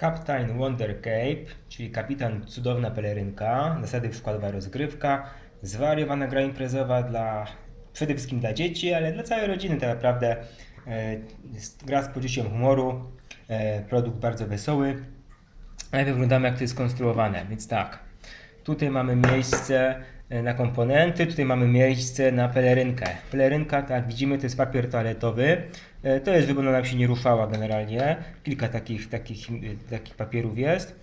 Captain Wonder Cape, czyli kapitan cudowna pelerynka, zasady przykładowa rozgrywka, zwariowana gra imprezowa dla przede wszystkim dla dzieci, ale dla całej rodziny tak naprawdę. E, gra z poczuciem humoru, e, produkt bardzo wesoły. Najpierw oglądamy jak to jest skonstruowane, więc tak. Tutaj mamy miejsce na komponenty, tutaj mamy miejsce na pelerynkę. Pelerynka, tak widzimy, to jest papier toaletowy. E, To jest, żeby ona nam się nie ruszała generalnie. Kilka takich, takich, e, takich papierów jest.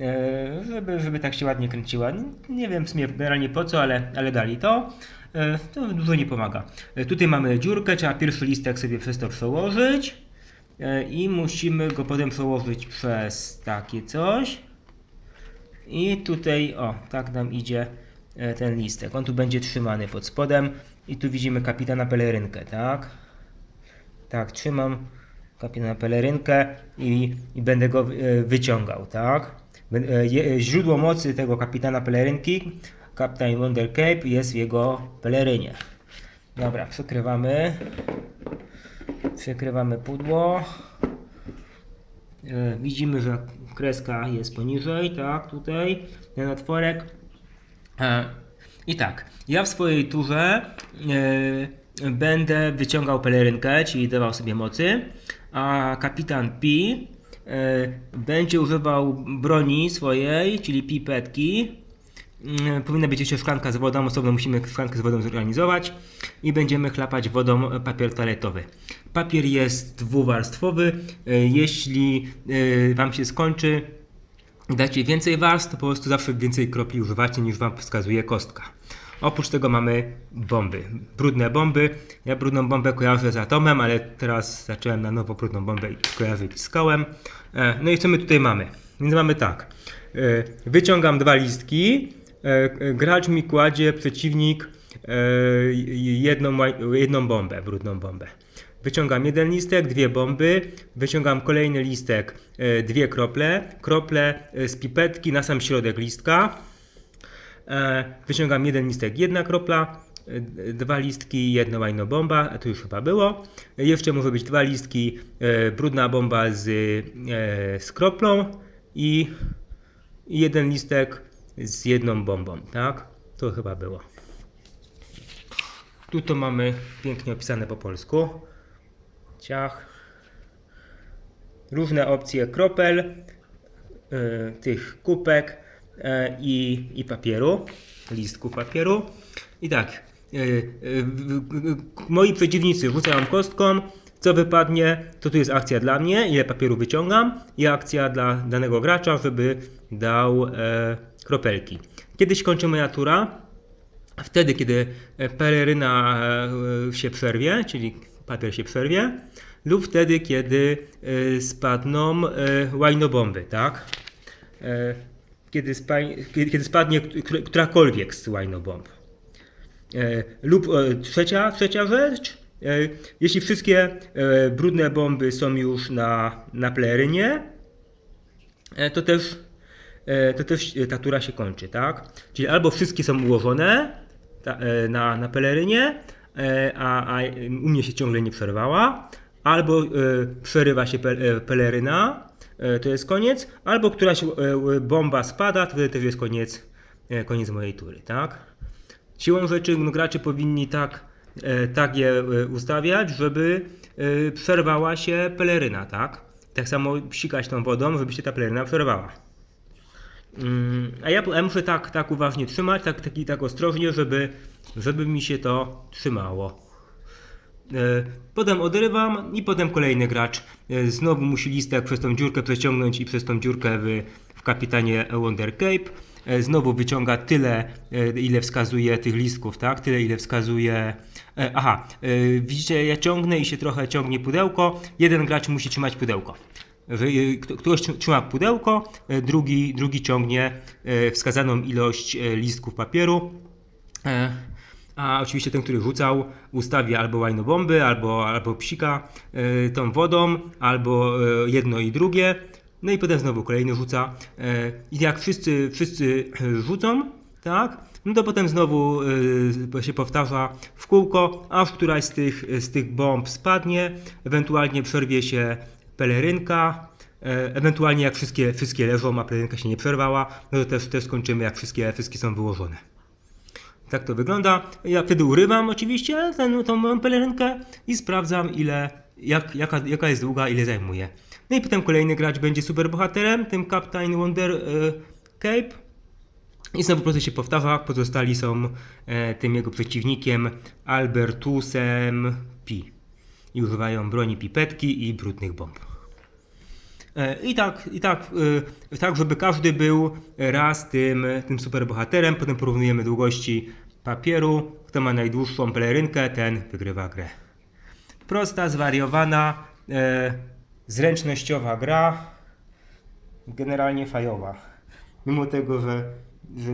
E, Żeby, żeby tak się ładnie kręciła. Nie wiem w sumie generalnie po co, ale, ale dali to. E, To dużo nie pomaga. E, Tutaj mamy dziurkę, trzeba pierwszy listek sobie przez to przełożyć. E, I musimy go potem przełożyć przez takie coś. I tutaj, o, tak nam idzie e, ten listek. On tu będzie trzymany pod spodem. I tu widzimy kapitana pelerynkę, tak? Tak, trzymam kapitana pelerynkę i, i będę go e, wyciągał, tak? E, Źródło mocy tego kapitana pelerynki, Captain Wonder Cape, jest w jego pelerynie. Dobra, przekrywamy. Przekrywamy pudło. E, Widzimy, że kreska jest poniżej, tak, tutaj, ten otworek. E, I tak, ja w swojej turze e, będę wyciągał pelerynkę, czyli dawał sobie mocy, a kapitan P e, będzie używał broni swojej, czyli pipetki. Mm, Powinna być jeszcze szklanka z wodą, osobno musimy szklankę z wodą zorganizować i będziemy chlapać wodą papier toaletowy. Papier jest dwuwarstwowy. Jeśli Wam się skończy, dacie więcej warstw, to po prostu zawsze więcej kropli używacie niż Wam wskazuje kostka. Oprócz tego mamy bomby, brudne bomby. Ja brudną bombę kojarzę z atomem, ale teraz zacząłem na nowo brudną bombę kojarzyć z kołem. E, No i co my tutaj mamy? Więc mamy tak. E, Wyciągam dwa listki. E, Gracz mi kładzie, przeciwnik, jedną, jedną bombę, brudną bombę. Wyciągam jeden listek, dwie bomby, wyciągam kolejny listek, e, dwie krople, krople e, z pipetki na sam środek listka. E, Wyciągam jeden listek, jedna kropla, dwa listki, jedna łajno bomba, to już chyba było. Jeszcze może być dwa listki, brudna bomba z, z kroplą i jeden listek z jedną bombą, tak? To chyba było. Tu to mamy pięknie opisane po polsku. Ciach. Różne opcje kropel, y, tych kupek y, i, i papieru, listków papieru. I tak, y, moi przeciwnicy rzucają kostką, co wypadnie, to tu jest akcja dla mnie, ile papieru wyciągam i akcja dla danego gracza, żeby dał e, kropelki. Kiedy się kończy moja tura, wtedy, kiedy e, peleryna e, się przerwie, czyli papier się przerwie, lub wtedy, kiedy e, spadną łajnobomby, tak? Kiedy, spa, kiedy, spadnie któ- którakolwiek z łajnobomb. Lub trzecia, trzecia rzecz, jeśli wszystkie brudne bomby są już na, na pelerynie, to też, to też ta tura się kończy, tak? Czyli albo wszystkie są ułożone ta, e, na, na pelerynie, e, a, a u mnie się ciągle nie przerwała, albo e, przerywa się pe, peleryna, to jest koniec, albo któraś bomba spada, to też jest koniec, koniec mojej tury, tak? Siłą rzeczy gracze powinni tak, tak je ustawiać, żeby przerwała się peleryna, tak? Tak samo psikać tą wodą, żeby się ta peleryna przerwała. Mm, A ja, ja muszę tak, tak uważnie trzymać, tak, tak, tak ostrożnie, żeby, żeby mi się to trzymało. E, Potem odrywam i potem kolejny gracz e, znowu musi listek przez tą dziurkę przeciągnąć i przez tą dziurkę w, w kapitanie Wonder Cape. E, Znowu wyciąga tyle, ile wskazuje tych listków, tak? Tyle, ile wskazuje. Aha, widzicie, ja ciągnę i się trochę ciągnie pudełko. Jeden gracz musi trzymać pudełko. E, kto- Ktoś tr- trzyma pudełko, e, drugi, drugi ciągnie e, wskazaną ilość listków papieru. A oczywiście ten, który rzucał, ustawia albo łajnobomby, albo, albo psika tą wodą, albo jedno i drugie. No i potem znowu kolejny rzuca. I jak wszyscy, wszyscy rzucą, tak, no to potem znowu się powtarza w kółko, aż któraś z tych, z tych bomb spadnie, ewentualnie przerwie się pelerynka, E, ewentualnie jak wszystkie, wszystkie leżą, a pelerynka się nie przerwała, no to też, też skończymy jak wszystkie, wszystkie są wyłożone. Tak to wygląda. Ja wtedy urywam oczywiście ten, moją pelerynkę i sprawdzam ile, jak, jaka, jaka jest długa, ile zajmuje. No i potem kolejny gracz będzie superbohaterem, tym Captain Wonder e, Cape. I znowu proces się powtarza, pozostali są e, tym jego przeciwnikiem Albertusem Pi. I używają broni pipetki i brudnych bomb. E, I tak, i tak, e, tak, żeby każdy był raz tym, tym superbohaterem. Potem porównujemy długości papieru. Kto ma najdłuższą pelerynkę, ten wygrywa grę. Prosta, zwariowana, e, zręcznościowa gra. Generalnie fajowa. Mimo tego, że, że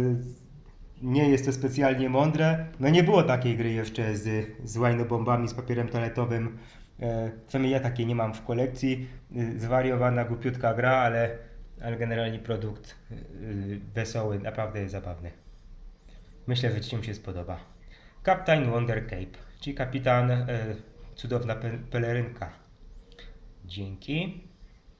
nie jest to specjalnie mądre, no nie było takiej gry jeszcze z, z łajnobombami, z papierem toaletowym. E, przynajmniej ja takiej nie mam w kolekcji. E, Zwariowana, głupiutka gra, ale, ale generalnie produkt e, wesoły, naprawdę zabawny. Myślę, że Ci się spodoba. Captain Wonder Cape, czyli kapitan e, cudowna pe- pelerynka. Dzięki.